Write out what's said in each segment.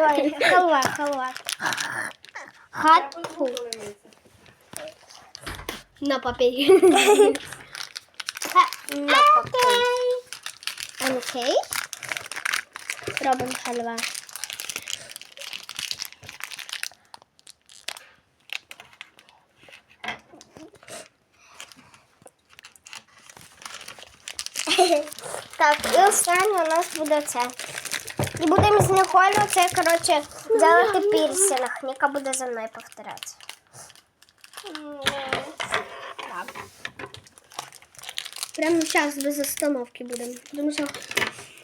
Ой, халва, халва. Хат. Фу. На папері. На папері. Окей. Робимо халва. Так, і останнє у нас буде це. І будемо з Ніколю це, коротше, делати пірсинг. Ніка буде за мною повторяти. Прямо зараз без остановки будемо. Тому що,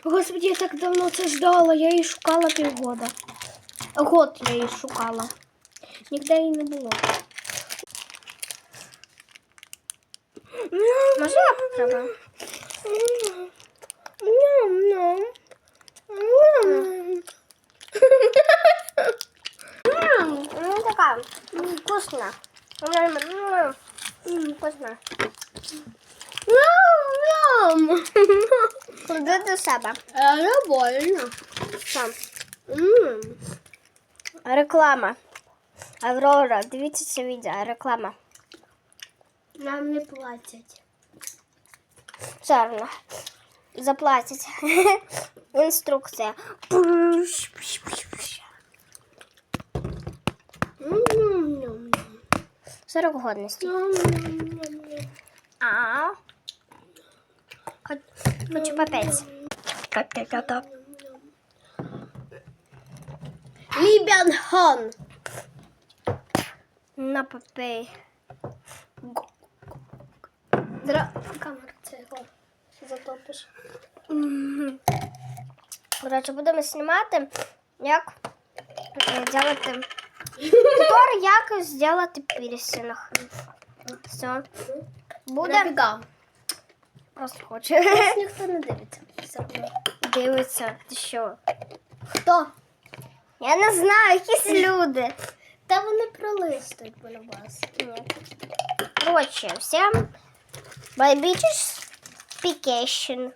господи, я так давно це ждала, я її шукала півгода. Год я її шукала. Ніде її не було. Може я попробую? Ням-ням. Ну, така м, вкусна. М, м, м, Вкусна. Ням-ням. Клади до себе. Це больно. Реклама. Аврора, дивіться це відео. Реклама. Нам не платять. Все одно. Заплатять. Інструкція. 40 годності. А. Хочу папець. Лібянхон. На папей. Дра... Камеру цього затопиш. Коротше, будемо знімати, як е, делати Тепер як зробити пірсинг. Все. Буде. Просто хочу. Нас ніхто не дивиться. Все одно. Дивиться. Ти що? Хто? Я не знаю, якісь люди. Та вони пролистують біля вас. Ні. Коротше, всім bitches. Vacation.